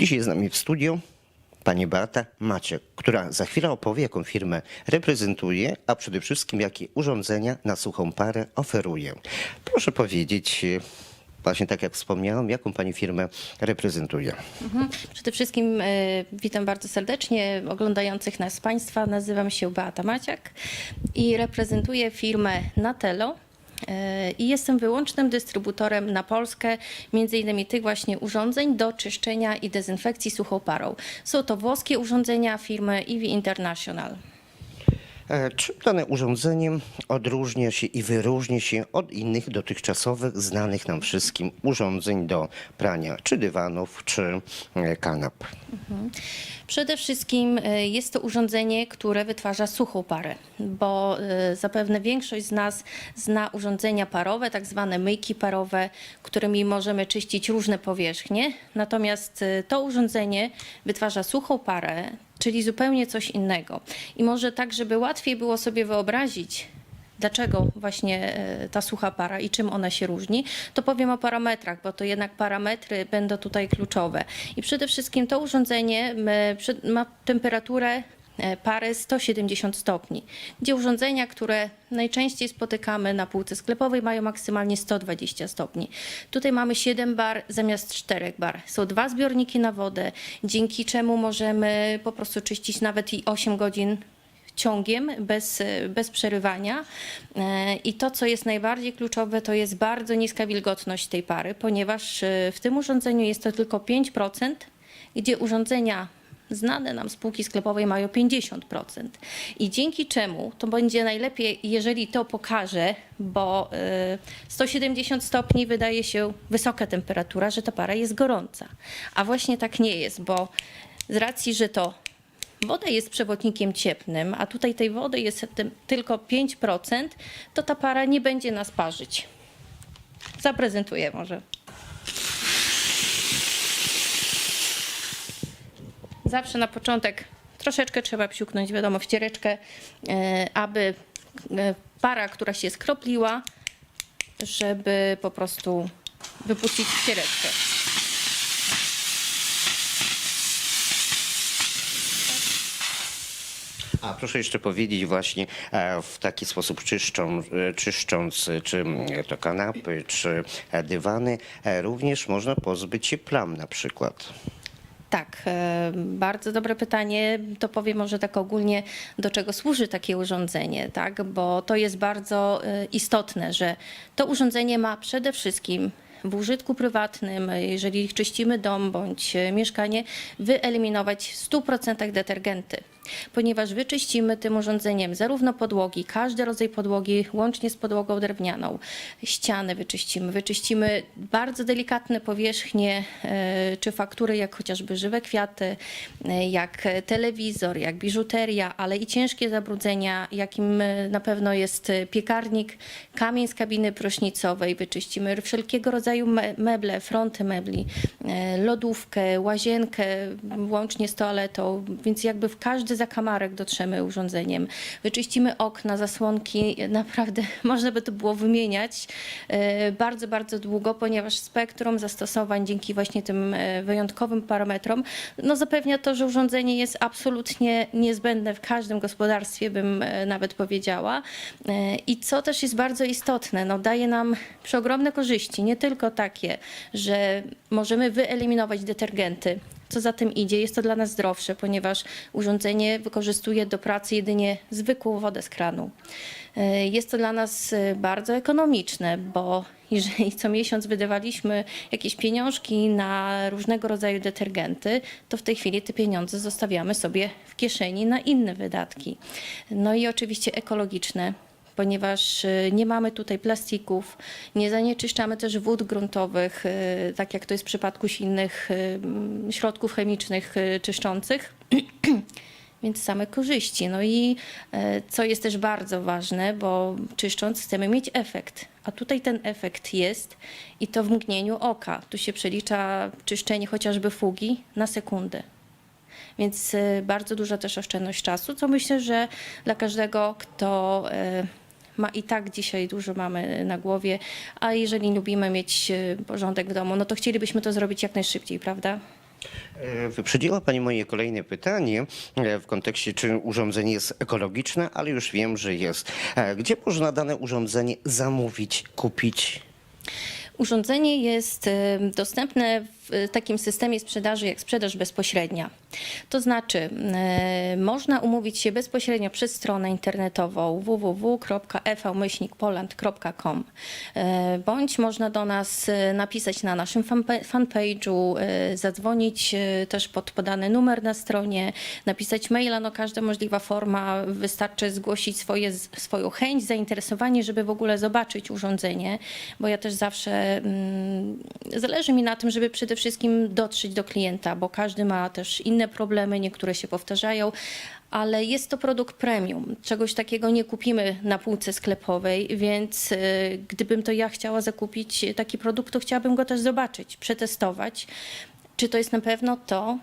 Dzisiaj jest z nami w studiu pani Beata Maciek, która za chwilę opowie, jaką firmę reprezentuje, a przede wszystkim jakie urządzenia na suchą parę oferuje. Proszę powiedzieć, e, właśnie tak jak wspomniałam, jaką pani firmę reprezentuje. Mhm. Przede wszystkim e, witam bardzo serdecznie oglądających nas Państwa. Nazywam się Beata Maciak i reprezentuję firmę Natelo. I jestem wyłącznym dystrybutorem na Polskę, między innymi tych właśnie urządzeń do czyszczenia i dezynfekcji suchą parą. Są to włoskie urządzenia firmy EV International. E, Czym dane urządzenie odróżnia się i wyróżnia się od innych dotychczasowych, znanych nam wszystkim urządzeń do prania, czy dywanów, czy e, kanap? Przede wszystkim e, jest to urządzenie, które wytwarza suchą parę, bo zapewne większość z nas zna urządzenia parowe, tak zwane myjki parowe, którymi możemy czyścić różne powierzchnie. Natomiast to urządzenie wytwarza suchą parę, czyli zupełnie coś innego. I może tak, żeby łatwiej było sobie wyobrazić, Dlaczego właśnie e, ta sucha para i czym ona się różni, to powiem o parametrach, bo to jednak parametry będą tutaj kluczowe. I przede wszystkim to urządzenie ma temperaturę pary 170 stopni, gdzie urządzenia, które najczęściej spotykamy na półce sklepowej mają maksymalnie 120 stopni. Tutaj mamy 7 bar zamiast 4 bar. Są dwa zbiorniki na wodę, dzięki czemu możemy po prostu czyścić nawet i 8 godzin ciągiem, bez, bez przerywania. E, I to, co jest najbardziej kluczowe, to jest bardzo niska wilgotność tej pary, ponieważ e, w tym urządzeniu jest to tylko 5%, gdzie urządzenia znane nam z półki sklepowej mają 50%. I dzięki czemu to będzie najlepiej, jeżeli to pokaże, bo e, 170 stopni wydaje się wysoka temperatura, że ta para jest gorąca. A właśnie tak nie jest, bo z racji, że to woda jest przewodnikiem cieplnym, a tutaj tej wody jest tylko 5%, to ta para nie będzie nas parzyć. Zaprezentuję może. Zawsze na początek troszeczkę trzeba psiuknąć, wiadomo, w ściereczkę, e, aby e, para, która się skropliła, żeby po prostu wypuścić w ściereczkę. A proszę jeszcze powiedzieć właśnie e, w taki sposób czyszczą, czyszcząc czy to kanapy, czy dywany, również można pozbyć się plam na przykład. Tak, e, bardzo dobre pytanie. To powiem może tak ogólnie, do czego służy takie urządzenie, tak? Bo to jest bardzo e, istotne, że to urządzenie ma przede wszystkim w użytku prywatnym, jeżeli czyścimy dom bądź e, mieszkanie, wyeliminować w 100% detergenty. Ponieważ wyczyścimy tym urządzeniem zarówno podłogi, każdy rodzaj podłogi, łącznie z podłogą drewnianą, ściany wyczyścimy, wyczyścimy bardzo delikatne powierzchnie e, czy faktury, jak chociażby żywe kwiaty, e, jak telewizor, jak biżuteria, ale i ciężkie zabrudzenia, jakim e, na pewno jest piekarnik, kamień z kabiny prysznicowej, wyczyścimy wszelkiego rodzaju me- meble, fronty mebli, lodówkę, łazienkę, łącznie z toaletą, więc jakby w każdy zakamarek dotrzemy urządzeniem. Wyczyścimy okna, zasłonki, naprawdę można by to było wymieniać e, bardzo, bardzo długo, ponieważ spektrum zastosowań dzięki właśnie tym e, wyjątkowym parametrom no zapewnia to, że urządzenie jest absolutnie niezbędne w każdym gospodarstwie, bym e, nawet powiedziała. I co też jest bardzo istotne, no daje nam przeogromne korzyści, nie tylko takie, że możemy wyeliminować detergenty, co za tym idzie, jest to dla nas zdrowsze, ponieważ urządzenie wykorzystuje do pracy jedynie zwykłą wodę z kranu. E, Jest to dla nas e, bardzo ekonomiczne, bo jeżeli co miesiąc wydawaliśmy jakieś pieniążki na różnego rodzaju detergenty, to w tej chwili te pieniądze zostawiamy sobie w kieszeni na inne wydatki. No i oczywiście ekologiczne ponieważ y, nie mamy tutaj plastików, nie zanieczyszczamy też wód gruntowych, y, tak jak to jest w przypadku innych y, środków chemicznych czyszczących. Więc same korzyści. No i e, co jest też bardzo ważne, bo czyszcząc chcemy mieć efekt, a tutaj ten efekt jest i to w mgnieniu oka. Tu się przelicza czyszczenie chociażby fugi na sekundę. Więc bardzo duża też oszczędność czasu, co myślę, że dla każdego, kto e, ma i tak dzisiaj dużo mamy na głowie, a jeżeli lubimy mieć e, porządek w domu, no to chcielibyśmy to zrobić jak najszybciej, prawda? E, Wyprzedziła Pani moje kolejne pytanie e, w kontekście, czy urządzenie jest ekologiczne, ale już wiem, że jest. Gdzie można dane urządzenie zamówić, kupić? Urządzenie jest dostępne w takim systemie sprzedaży jak sprzedaż bezpośrednia. To znaczy, e, można umówić się bezpośrednio przez stronę internetową www.evmyślnikpoland.com e, bądź można do nas e, napisać na naszym fanpa- fanpage'u, zadzwonić też pod podany numer na stronie, napisać maila, no każda możliwa forma, wystarczy zgłosić swoje, swoją chęć, zainteresowanie, żeby w ogóle zobaczyć urządzenie, bo ja też zawsze mm, zależy mi na tym, żeby przede wszystkim dotrzeć do klienta, bo każdy ma też inne problemy, niektóre się powtarzają, ale jest to produkt premium. Czegoś takiego nie kupimy na półce sklepowej, więc y, gdybym to ja chciała zakupić taki produkt, to chciałabym go też zobaczyć, przetestować, czy to jest na pewno to,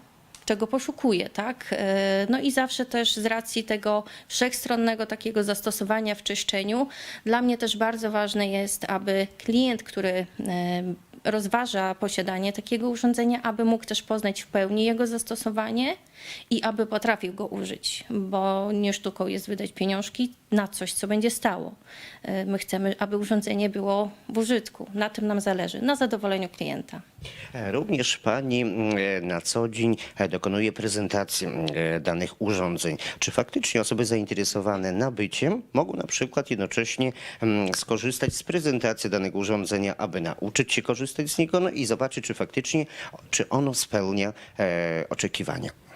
czego poszukuję, tak? E, No i zawsze też z racji tego wszechstronnego takiego zastosowania w czyszczeniu, dla mnie też bardzo ważne jest, aby klient, który e, rozważa posiadanie takiego urządzenia, aby mógł też poznać w pełni jego zastosowanie i aby potrafił go użyć, bo nie sztuką jest wydać pieniążki na coś, co będzie stało. E, My chcemy, aby urządzenie było w użytku. Na tym nam zależy, na zadowoleniu klienta. Również Pani mm, e, na co dzień dokonuje prezentacji mm, e, danych urządzeń. Czy faktycznie osoby zainteresowane nabyciem mogą na przykład jednocześnie mm, skorzystać z prezentacji danego urządzenia, aby nauczyć się korzystać z niego no i zobaczyć, czy faktycznie, czy ono spełnia e, oczekiwania?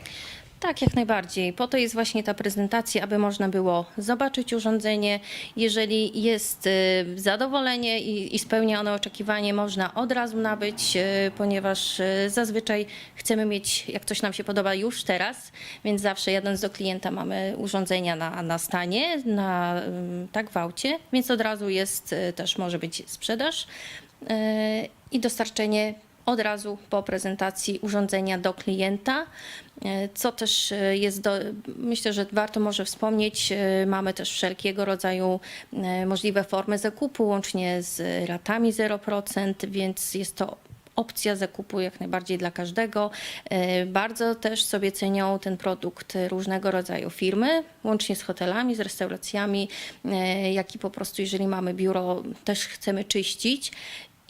Tak, jak najbardziej. Po to jest właśnie ta prezentacja, aby można było zobaczyć urządzenie. Jeżeli jest y, zadowolenie i, i spełnia ono oczekiwanie, można od razu nabyć, y, ponieważ y, zazwyczaj chcemy mieć, jak coś nam się podoba już teraz, więc zawsze jadąc do klienta mamy urządzenia na, na stanie, na tak w aucie, więc od razu jest też może być sprzedaż i dostarczenie od razu po prezentacji urządzenia do klienta. E, Co też e, jest, do, myślę, że warto może wspomnieć, e, mamy też wszelkiego rodzaju możliwe formy zakupu, łącznie z ratami 0%, więc jest to opcja zakupu jak najbardziej dla każdego. Bardzo też sobie cenią ten produkt różnego rodzaju firmy, łącznie z hotelami, z restauracjami, jak i po prostu jeżeli mamy biuro, też chcemy czyścić.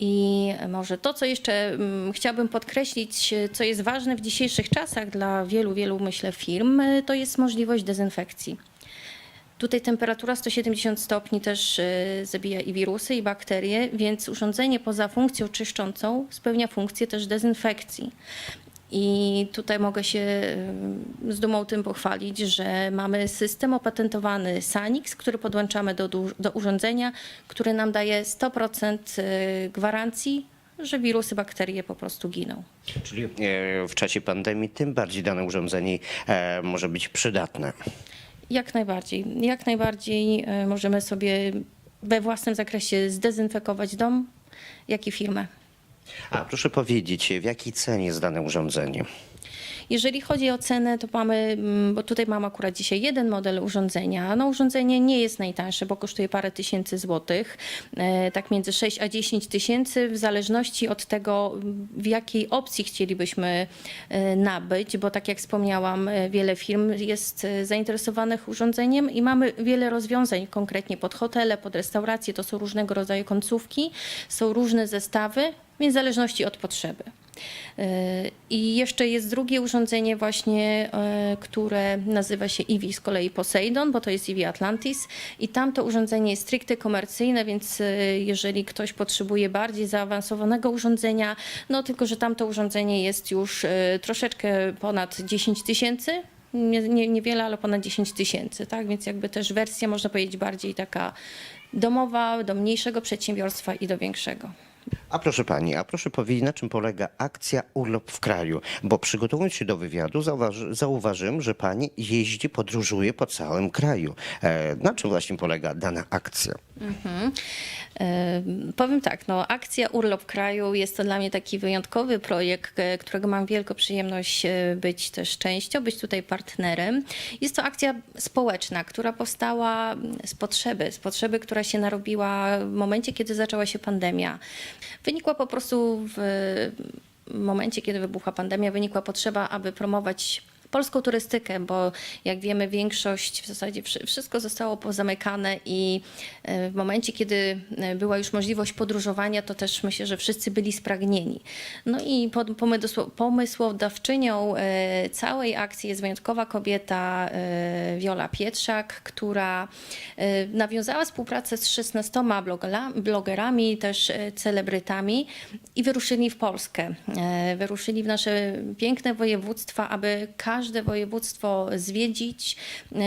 I może to, co jeszcze mm, chciałabym podkreślić, co jest ważne w dzisiejszych czasach dla wielu, wielu, myślę, firm, to jest możliwość dezynfekcji. Tutaj temperatura 170 stopni też y, zabija i wirusy, i bakterie, więc urządzenie poza funkcją czyszczącą spełnia funkcję też dezynfekcji. I tutaj mogę się z dumą tym pochwalić, że mamy system opatentowany Sanix, który podłączamy do, do urządzenia, który nam daje 100% y, gwarancji, że wirusy, bakterie po prostu giną. Czyli e, w czasie pandemii tym bardziej dane urządzenie e, może być przydatne. Jak najbardziej. Jak najbardziej y, możemy sobie we własnym zakresie zdezynfekować dom, jak i firmę. A proszę powiedzieć, w jakiej cenie jest dane urządzenie? Jeżeli chodzi o cenę, to mamy, mm, bo tutaj mam akurat dzisiaj jeden model urządzenia. No urządzenie nie jest najtańsze, bo kosztuje parę tysięcy złotych, e, tak między 6 a 10 tysięcy, w zależności od tego, w jakiej opcji chcielibyśmy e, nabyć, bo tak jak wspomniałam, e, wiele firm jest zainteresowanych urządzeniem i mamy wiele rozwiązań konkretnie pod hotele, pod restauracje, to są różnego rodzaju końcówki, są różne zestawy, więc w zależności od potrzeby. E, I jeszcze jest drugie urządzenie właśnie, e, które nazywa się Eevee z kolei Poseidon, bo to jest Eevee Atlantis i tamto urządzenie jest stricte komercyjne, więc e, jeżeli ktoś potrzebuje bardziej zaawansowanego urządzenia, no tylko, że tamto urządzenie jest już troszeczkę ponad 10 tysięcy, nie, nie, niewiele, ale ponad 10 tysięcy, tak? Więc jakby też wersja, można powiedzieć, bardziej taka domowa, do mniejszego przedsiębiorstwa i do większego. A proszę pani, a proszę powiedzieć, na czym polega akcja Urlop w kraju? Bo przygotowując się do wywiadu, zauważy, zauważyłem, że pani jeździ, podróżuje po całym kraju. E, na czym właśnie polega dana akcja? E, Powiem tak, no, akcja Urlop Kraju jest to dla mnie taki wyjątkowy projekt, e, którego mam wielką przyjemność e, być też częścią, być tutaj partnerem. Jest to akcja społeczna, która powstała z potrzeby, z potrzeby, która się narobiła w momencie, kiedy zaczęła się pandemia. Wynikła po prostu w momencie, kiedy wybuchła pandemia, wynikła potrzeba, aby promować polską turystykę, bo jak wiemy, większość, w zasadzie wszy- wszystko zostało pozamykane i e, w momencie, kiedy e, była już możliwość podróżowania, to też myślę, że wszyscy byli spragnieni. No i pomysłodawczynią e, całej akcji jest wyjątkowa kobieta Wiola Pietrzak, która nawiązała współpracę z 16 blogera- blogerami, też celebrytami i wyruszyli w Polskę. Wyruszyli w nasze piękne województwa, aby każde województwo zwiedzić.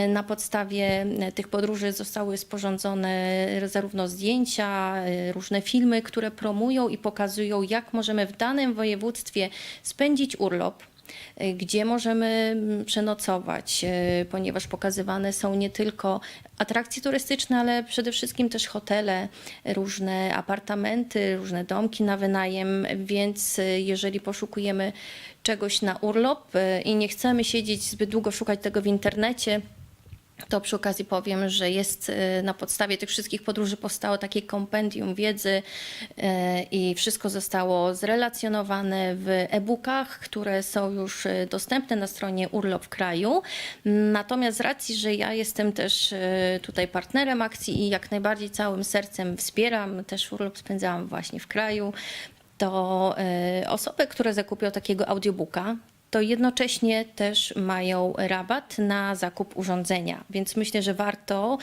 Na podstawie tych podróży zostały sporządzone zarówno zdjęcia, różne filmy, które promują i pokazują, jak możemy w danym województwie spędzić urlop gdzie możemy mm, przenocować, y, ponieważ pokazywane są nie tylko atrakcje turystyczne, ale przede wszystkim też hotele, różne apartamenty, różne domki na wynajem, więc y, jeżeli poszukujemy czegoś na urlop y, i nie chcemy siedzieć zbyt długo, szukać tego w internecie, to przy okazji powiem, że jest e, na podstawie tych wszystkich podróży powstało takie kompendium wiedzy e, i wszystko zostało zrelacjonowane w e-bookach, które są już e, dostępne na stronie Urlop w kraju. Natomiast z racji, że ja jestem też tutaj partnerem akcji i jak najbardziej całym sercem wspieram, też urlop spędzałam właśnie w kraju, to osoby, które zakupią takiego audiobooka, to jednocześnie też mają rabat na zakup urządzenia. Więc myślę, że warto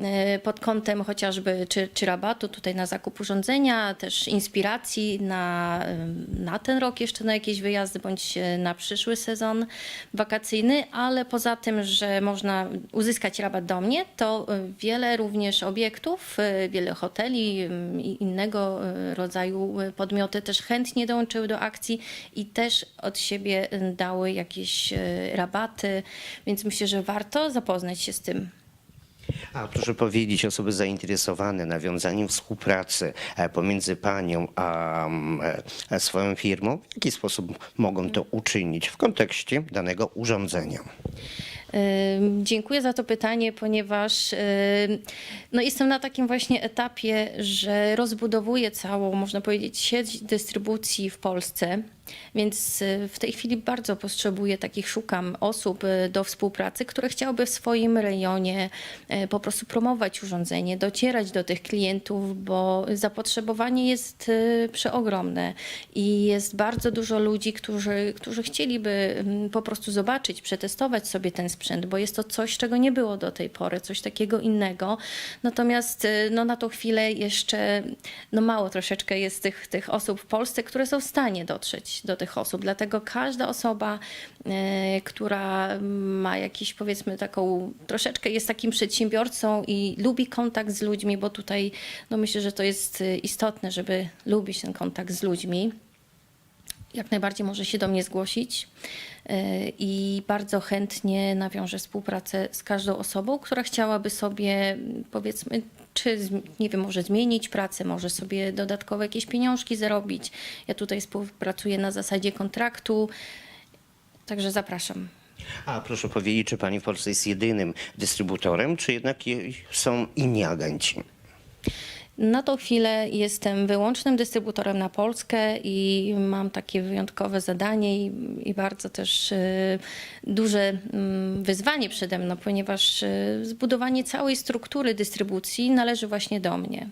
e, pod kątem chociażby czy, czy rabatu tutaj na zakup urządzenia, też inspiracji na, e, na ten rok jeszcze na jakieś wyjazdy bądź e, na przyszły sezon wakacyjny, ale poza tym, że można uzyskać rabat do mnie, to wiele również obiektów, wiele hoteli m, i innego rodzaju podmioty też chętnie dołączyły do akcji i też od siebie dały jakieś e, rabaty, więc myślę, że warto zapoznać się z tym. A proszę powiedzieć, osoby zainteresowane nawiązaniem współpracy e, pomiędzy panią a mm, e, swoją firmą, w jaki sposób mogą to uczynić w kontekście danego urządzenia? Dziękuję za to pytanie, ponieważ no jestem na takim właśnie etapie, że rozbudowuję całą, można powiedzieć, sieć dystrybucji w Polsce. Więc w tej chwili bardzo potrzebuję takich, szukam osób y, do współpracy, które chciałyby w swoim rejonie y, po prostu promować urządzenie, docierać do tych klientów, bo zapotrzebowanie jest y, przeogromne i jest bardzo dużo ludzi, którzy, którzy chcieliby po prostu zobaczyć, przetestować sobie ten sprzęt, bo jest to coś, czego nie było do tej pory, coś takiego innego. Natomiast y, no, na tą chwilę jeszcze no, mało troszeczkę jest tych, tych osób w Polsce, które są w stanie dotrzeć do tych osób. Dlatego każda osoba, e, która ma jakiś powiedzmy taką, troszeczkę jest takim przedsiębiorcą i lubi kontakt z ludźmi, bo tutaj no myślę, że to jest e, istotne, żeby lubić ten kontakt z ludźmi jak najbardziej może się do mnie zgłosić e, i bardzo chętnie nawiążę współpracę z każdą osobą, która chciałaby sobie powiedzmy, czy nie wiem, może zmienić pracę, może sobie dodatkowe jakieś pieniążki zarobić. Ja tutaj współpracuję na zasadzie kontraktu, także zapraszam. A proszę powiedzieć, czy pani w Polsce jest jedynym dystrybutorem, czy jednak je- są inni agenci? Na tą chwilę jestem wyłącznym dystrybutorem na Polskę i mam takie wyjątkowe zadanie i, i bardzo też e, duże mm, wyzwanie przede mną, ponieważ e, zbudowanie całej struktury dystrybucji należy właśnie do mnie.